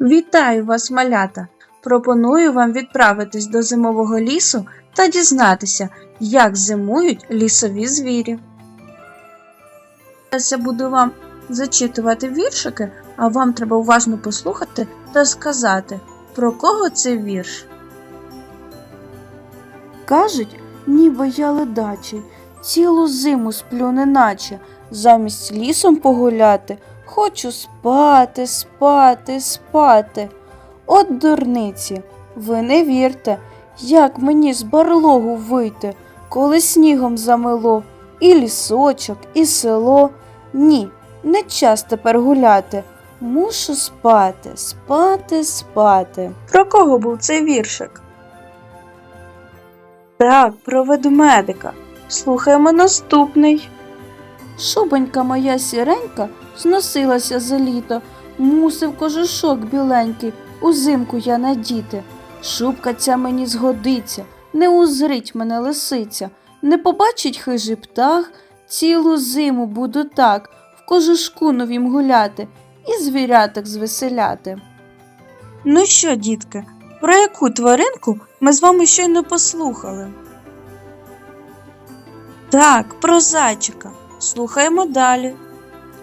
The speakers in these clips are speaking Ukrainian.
Вітаю вас, малята! Пропоную вам відправитись до зимового лісу та дізнатися, як зимують лісові звірі. Я буду вам зачитувати віршики, а вам треба уважно послухати та сказати, про кого це вірш. Кажуть, ніби я ледачий, цілу зиму сплю неначе, замість лісом погуляти, хочу спати, спати, спати. От дурниці, ви не вірте, як мені з барлогу вийти, коли снігом замело, і лісочок, і село. Ні, не час тепер гуляти. Мушу спати, спати, спати. Про кого був цей віршик? Так, про ведмедика. Слухаємо наступний. Шубонька моя сіренька зносилася за літо, мусив кожушок біленький узимку я надіти. Шубка ця мені згодиться, не узрить мене лисиця, не побачить хижий птах, цілу зиму буду так, в кожушку новім гуляти і звіряток звеселяти. Ну що, дітки, про яку тваринку ми з вами щойно послухали? Так, про зайчика. Слухаємо далі.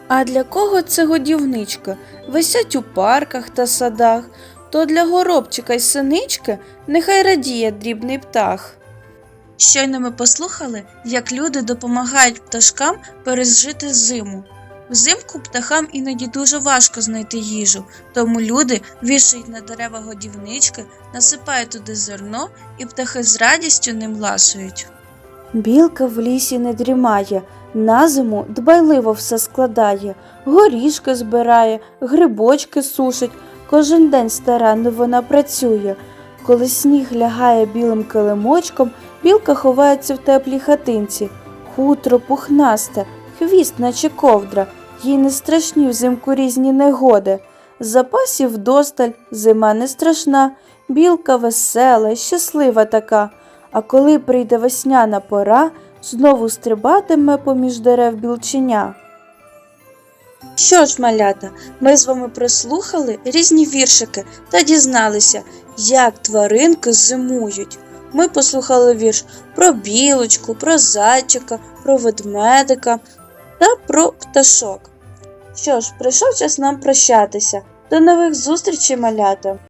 А для кого це годівничка? Висять у парках та садах, то для горобчика й синички нехай радіє дрібний птах. Щойно ми послухали, як люди допомагають пташкам пережити зиму. Взимку птахам іноді дуже важко знайти їжу, тому люди вішають на дерева годівнички, насипають туди зерно, і птахи з радістю ним ласують. Білка в лісі не дрімає, на зиму дбайливо все складає, горішки збирає, грибочки сушить, кожен день старанно вона працює. Коли сніг лягає білим килимочком, білка ховається в теплій хатинці. Хутро пухнасте, хвіст, наче ковдра, їй не страшні взимку різні негоди. Запасів вдосталь, зима не страшна, білка весела, щаслива така. А коли прийде весняна пора, знову стрибатиме поміж дерев білченя. Що ж, малята, ми з вами прослухали різні віршики та дізналися, як тваринки зимують. Ми послухали вірш про білочку, про зайчика, про ведмедика та про пташок. Що ж, прийшов час нам прощатися. До нових зустрічей, малята!